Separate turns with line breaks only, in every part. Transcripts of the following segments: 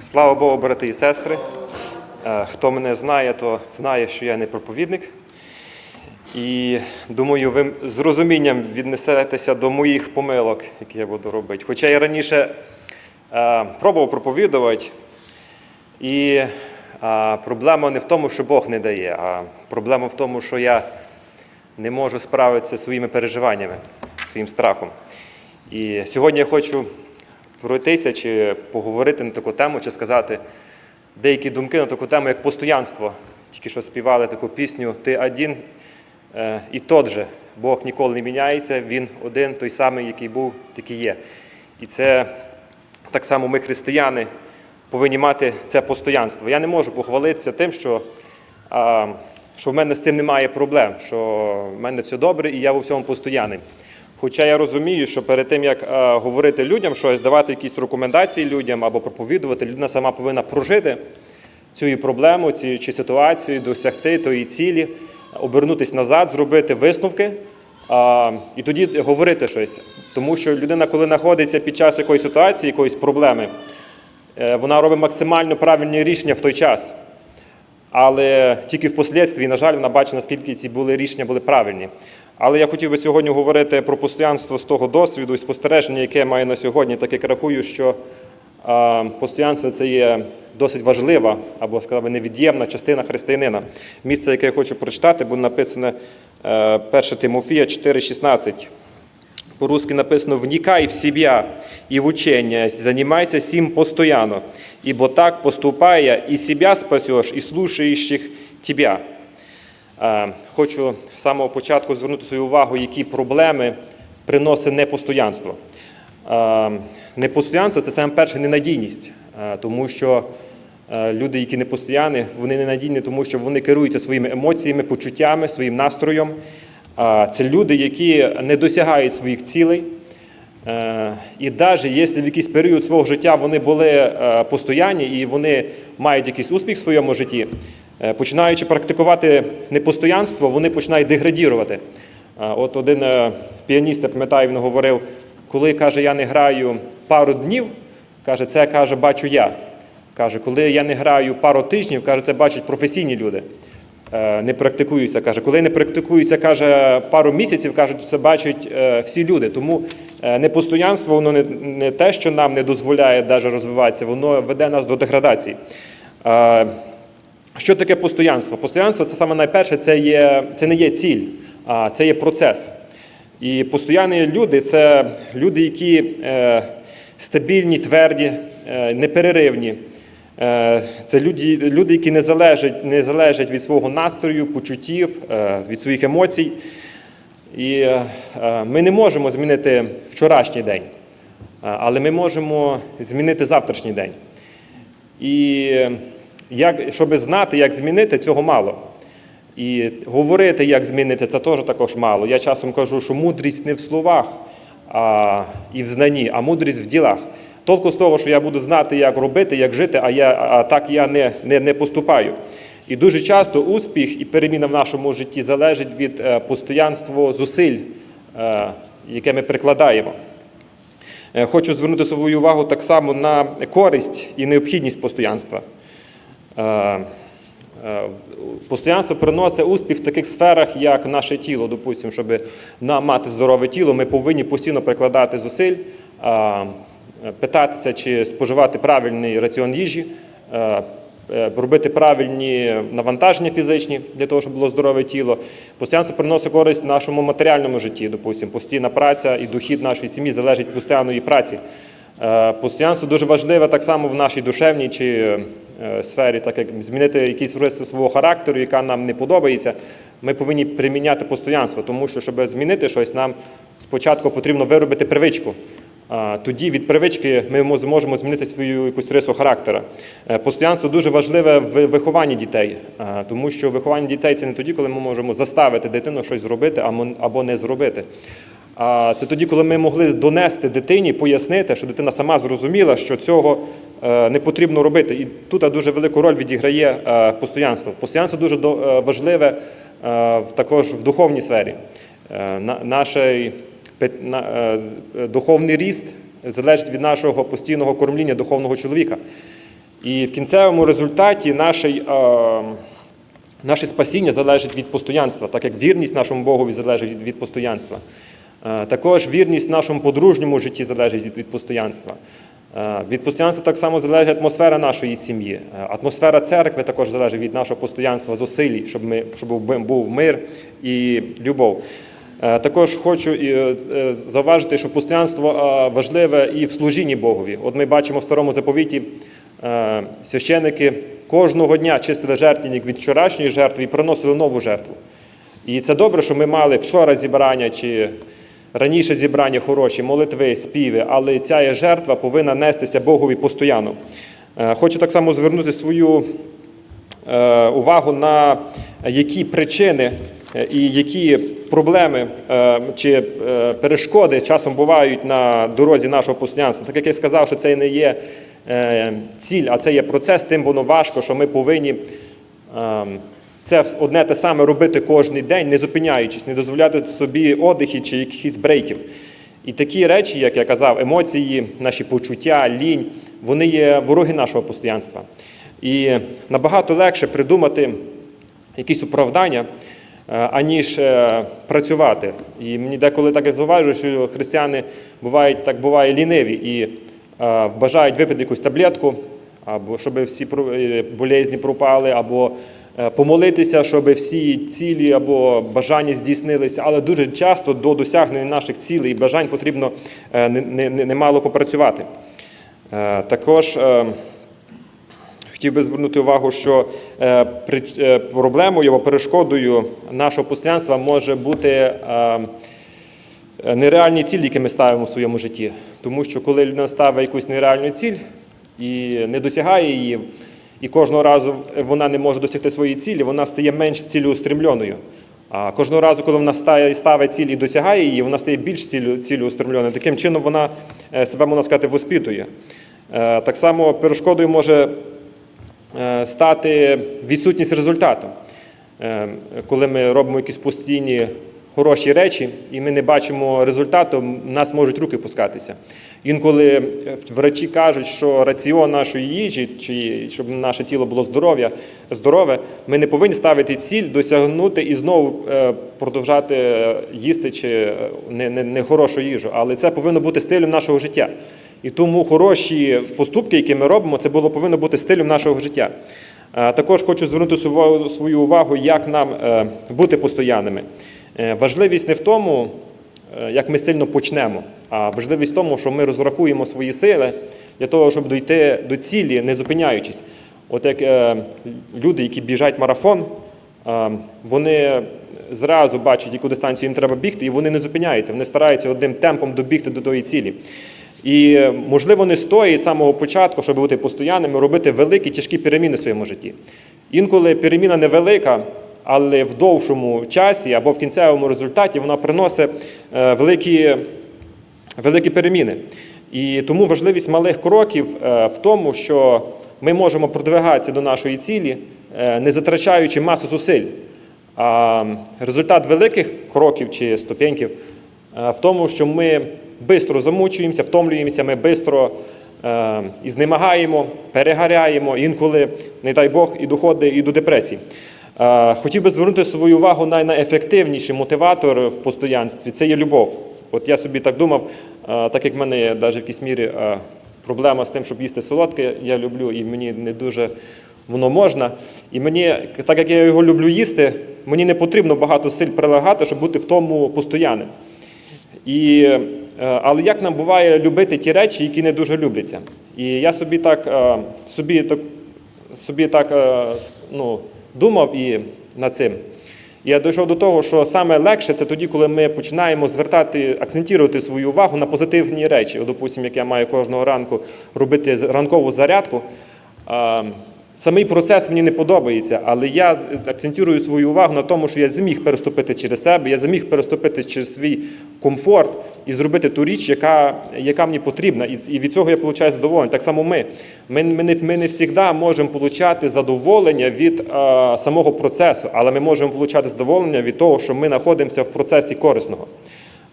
Слава Богу, брати і сестри. Е, Хто мене знає, то знає, що я не проповідник. І думаю, ви з розумінням віднесетеся до моїх помилок, які я буду робити. Хоча я раніше е, пробував проповідувати, і е, проблема не в тому, що Бог не дає, а проблема в тому, що я не можу справитися зі своїми переживаннями, своїм страхом. І сьогодні я хочу пройтися чи поговорити на таку тему, чи сказати деякі думки на таку тему, як постоянство. Тільки що співали таку пісню Ти один е, і тот же. Бог ніколи не міняється, Він один, той самий, який був, такий є. І це так само ми, християни, повинні мати це постоянство. Я не можу похвалитися тим, що, що в мене з цим немає проблем, що в мене все добре і я у всьому постоянний. Хоча я розумію, що перед тим, як е, говорити людям щось, давати якісь рекомендації людям або проповідувати, людина сама повинна прожити цю проблему цю, чи ситуацію, досягти тої цілі, обернутися назад, зробити висновки а, і тоді говорити щось. Тому що людина, коли знаходиться під час якоїсь ситуації, якоїсь проблеми, е, вона робить максимально правильні рішення в той час. Але тільки впоследстві, на жаль, вона бачить, наскільки ці були рішення були правильні. Але я хотів би сьогодні говорити про постоянство з того досвіду і спостереження, яке я маю на сьогодні, так як рахую, що постоянство це є досить важлива або сказав би, невід'ємна частина християнина. Місце, яке я хочу прочитати, буде написане е, 1 Тимофія 4,16. По-русски написано «Вникай в себя и в учение, занимайся сим постоянно, ибо так поступая, и себя спасешь, и слушающих тебя». Е, Хочу з самого початку звернути свою увагу, які проблеми приносить непостоянство. Е, Непостоянство це саме перше ненадійність, е, тому що люди, які непостоянні, вони ненадійні, тому що вони керуються своїми емоціями, почуттями, своїм настроєм. Це люди, які не досягають своїх цілей. Е, І навіть якщо в якийсь період свого життя вони були е, постоянні і вони мають якийсь успіх в своєму житті, е, починаючи практикувати непостоянство, вони починають деградірувати. От один піаніст, я пам'ятаю, він говорив, коли каже, я не граю пару днів, каже, це каже, бачу я. Каже, коли я не граю пару тижнів, каже, це бачать професійні люди. Е, Не практикуюся, каже. Коли не практикуюся, каже, пару місяців, кажуть, це бачать е, всі люди. Тому е, непостоянство, воно не, не те, що нам не дозволяє навіть розвиватися, воно веде нас до деградації. Що таке постоянство? Постоянство це саме найперше, це, є, це не є ціль, а це є процес. І постоянні люди це люди, які стабільні, тверді, непереривні. Е, Це люди, люди, які не залежать, не залежать від свого настрою, почуттів, е, від своїх емоцій. І е, ми не можемо змінити вчорашній день, але ми можемо змінити завтрашній день. І як, щоб знати, як змінити, цього мало. І говорити, як змінити, це теж також мало. Я часом кажу, що мудрість не в словах а, і в знанні, а мудрість в ділах. Толку з того, що я буду знати, як робити, як жити, а, я, а так я не, не, не поступаю. І дуже часто успіх і переміна в нашому житті залежить від е, постоянства зусиль, е, яке ми прикладаємо. Е, Хочу звернути свою увагу так само на користь і необхідність постоянства. Постоянство приносить успіх в таких сферах, як наше тіло. Допустимо, щоб нам мати здорове тіло, ми повинні постійно прикладати зусиль, питатися, чи споживати правильний раціон їжі, е, е, робити правильні навантаження фізичні для того, щоб було здорове тіло. Постоянство приносить користь нашому матеріальному житті. Допустимо, постійна праця і дохід нашої сім'ї залежить від постійної праці. Е, Постоянство дуже важливе так само в нашій душевній чи е, сфері, так як змінити якісь риси свого характеру, яка нам не подобається. Ми повинні приміняти постоянство, тому що, щоб змінити щось, нам спочатку потрібно виробити привичку. Тоді від привички ми зможемо змінити свою якусь рису характера. Е, Постоянство дуже важливе в вихованні дітей, тому що виховання дітей це не тоді, коли ми можемо заставити дитину щось зробити або- не зробити. А це тоді, коли ми могли донести дитині, пояснити, що дитина сама зрозуміла, що цього е, не потрібно робити. І тут дуже велику роль відіграє е, постоянство. Постоянство дуже важливе також в духовній сфері. Е, Нашій е, духовний ріст залежить від нашого постійного кормління духовного чоловіка. І в кінцевому результаті наше, е, наше спасіння залежить від постоянства, так як вірність нашому Богові залежить від, від постоянства. Е, Також вірність нашому подружньому житті залежить від, від постоянства. Від постоянства так само залежить атмосфера нашої сім'ї. Атмосфера церкви також залежить від нашого постоянства зусиль, щоб, ми, щоб був мир і любов. Е, Також хочу е, е, зауважити, що постоянство важливе і в служінні Богові. От ми бачимо в старому заповіті священики кожного дня чистили жертвенник від вчорашньої жертви і приносили нову жертву. І це добре, що ми мали вчора зібрання чи раніше зібрання хороші, молитви, співи, але ця жертва повинна нестися Богові постійно. Хочу так само звернути свою увагу на які причини і які проблеми е, чи е, перешкоди часом бувають на дорозі нашого постоянства. Так як я сказав, що це не є е, ціль, а це є процес, тим воно важко, що ми повинні ем, це одне те саме робити кожен день, не зупиняючись, не дозволяти собі отдихів чи якихось брейків. І такі речі, як я казав, емоції, наші почуття, лінь, вони є вороги нашого постоянства. І набагато легше придумати якісь оправдання, е, аніж е, працювати. І мені деколи так і зауважую, що християни бувають так буває ліниві і е, бажають випити якусь таблетку, або щоб всі е, болезні пропали, або е, помолитися, щоб всі цілі або бажання здійснилися. Але дуже часто до досягнення наших цілей і бажань потрібно е, не- не- не- немало попрацювати. Е, Також е, хотів би звернути увагу, що е, е, проблемою або перешкодою нашого постоянства може бути е, нереальні цілі, які ми ставимо в своєму житті. Тому що коли людина ставить якусь нереальну ціль і не досягає її, і кожного разу вона не може досягти своєї цілі, вона стає менш цілеустремленою. А кожного разу, коли вона ставить ціль і досягає її, вона стає більш цілеустремленою. Таким чином вона себе, можна сказати, воспитує. Так само перешкодою може стати відсутність результату. Е, Коли ми робимо якісь постійні хороші речі, і ми не бачимо результату, в нас можуть руки пускатися. Інколи е, врачі кажуть, що раціон нашої їжі, чи щоб наше тіло було здоров'я, здорове, ми не повинні ставити ціль досягнути і знову е, продовжати е, їсти чи е, не, не, не хорошу їжу. Але це повинно бути стилем нашого життя. І тому хороші поступки, які ми робимо, це було повинно бути стилем нашого життя. Також хочу звернути свою увагу, як нам е, бути постоянними. Е, Важливість не в тому, е, як ми сильно почнемо, а важливість в тому, що ми розрахуємо свої сили для того, щоб дійти до цілі, не зупиняючись. От як люди, які біжать марафон, вони зразу бачать, яку дистанцію їм треба бігти, і вони не зупиняються. Вони стараються одним темпом добігти до тої цілі. І можливо не стоїть з самого початку, щоб бути постоянними, робити великі тяжкі переміни в своєму житті. Інколи переміна невелика, але в довшому часі або в кінцевому результаті вона приносить е, великі, великі переміни. І тому важливість малих кроків е, в тому, що ми можемо продвигатися до нашої цілі, е, не затрачаючи масу зусиль. А результат великих кроків чи ступеньків в тому, що ми швидко замучуємося, втомлюємося, ми швидко е, і знемагаємо, перегоряємо, інколи, не дай Бог, і доходить і до депресії. Е, Хотів би звернути свою увагу на найефективніший мотиватор в постоянстві це є любов. От я собі так думав, е, так як в мене є навіть в якійсь мірі е, проблема з тим, щоб їсти солодке, я люблю і мені не дуже воно можна. І мені, так як я його люблю їсти, мені не потрібно багато сил прилагати, щоб бути в тому постоянним. І, але як нам буває любити ті речі, які не дуже любляться? І я собі так, е, собі так, собі так е, ну, думав і над цим. Я дійшов до того, що саме легше це тоді, коли ми починаємо звертати, акцентувати свою увагу на позитивні речі. От, допустим, як я маю кожного ранку робити ранкову зарядку. е, Самий процес мені не подобається, але я акцентую свою увагу на тому, що я зміг переступити через себе, я зміг переступити через свій комфорт і зробити ту річ, яка, яка мені потрібна. І, і від цього я получаю задоволення. Так само ми. Ми, ми, не, ми не завжди можемо отримати задоволення від е, самого процесу, але ми можемо отримати задоволення від того, що ми знаходимося в процесі корисного.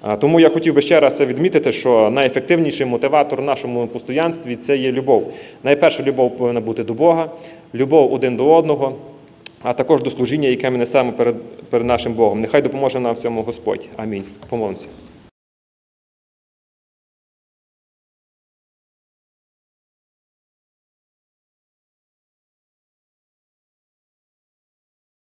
А, Тому я хотів би ще раз це відмітити, що найефективніший мотиватор в нашому постоянстві це є любов. Найперша любов повинна бути до Бога, любов один до одного, а також до служіння, яке ми несемо перед, перед нашим Богом. Нехай допоможе нам в цьому Господь. Амінь. Помолимося.